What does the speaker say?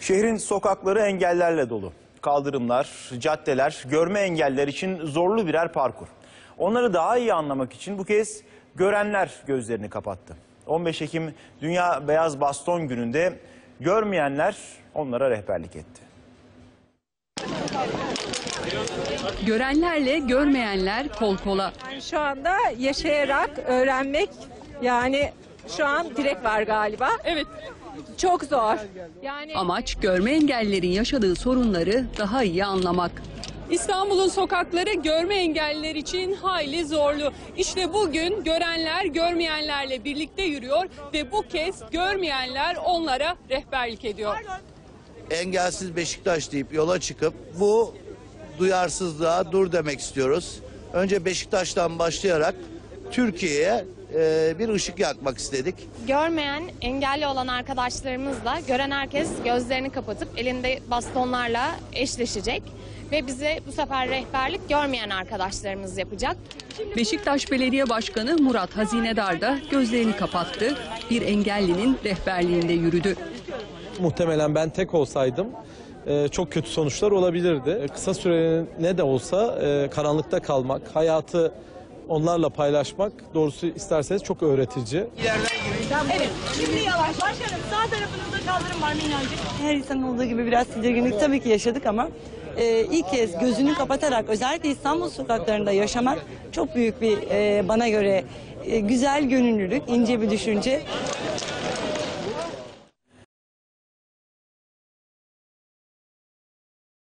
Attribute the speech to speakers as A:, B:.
A: Şehrin sokakları engellerle dolu. Kaldırımlar, caddeler, görme engeller için zorlu birer parkur. Onları daha iyi anlamak için bu kez görenler gözlerini kapattı. 15 Ekim Dünya Beyaz Baston Günü'nde görmeyenler onlara rehberlik etti.
B: Görenlerle görmeyenler kol kola.
C: Yani şu anda yaşayarak öğrenmek yani şu an direkt var galiba.
B: Evet.
C: Çok zor. Yani
B: Amaç görme engellilerin yaşadığı sorunları daha iyi anlamak.
D: İstanbul'un sokakları görme engelliler için hayli zorlu. İşte bugün görenler görmeyenlerle birlikte yürüyor ve bu kez görmeyenler onlara rehberlik ediyor.
E: engelsiz Beşiktaş deyip yola çıkıp bu duyarsızlığa dur demek istiyoruz. Önce Beşiktaş'tan başlayarak Türkiye'ye e, bir ışık yakmak istedik.
F: Görmeyen, engelli olan arkadaşlarımızla gören herkes gözlerini kapatıp elinde bastonlarla eşleşecek ve bize bu sefer rehberlik görmeyen arkadaşlarımız yapacak.
B: Beşiktaş Belediye Başkanı Murat Hazinedar da gözlerini kapattı. Bir engellinin rehberliğinde yürüdü.
G: Muhtemelen ben tek olsaydım e, çok kötü sonuçlar olabilirdi. E, Kısa süre ne de olsa e, karanlıkta kalmak, hayatı onlarla paylaşmak doğrusu isterseniz çok öğretici.
H: Şimdi yavaş. Başkanım sağ tarafınızda kaldırım var minnacık. Her insan olduğu gibi biraz tedirginlik tabii ki yaşadık ama e, ilk kez gözünü kapatarak özellikle İstanbul sokaklarında yaşamak çok büyük bir e, bana göre e, güzel gönüllülük, ince bir düşünce.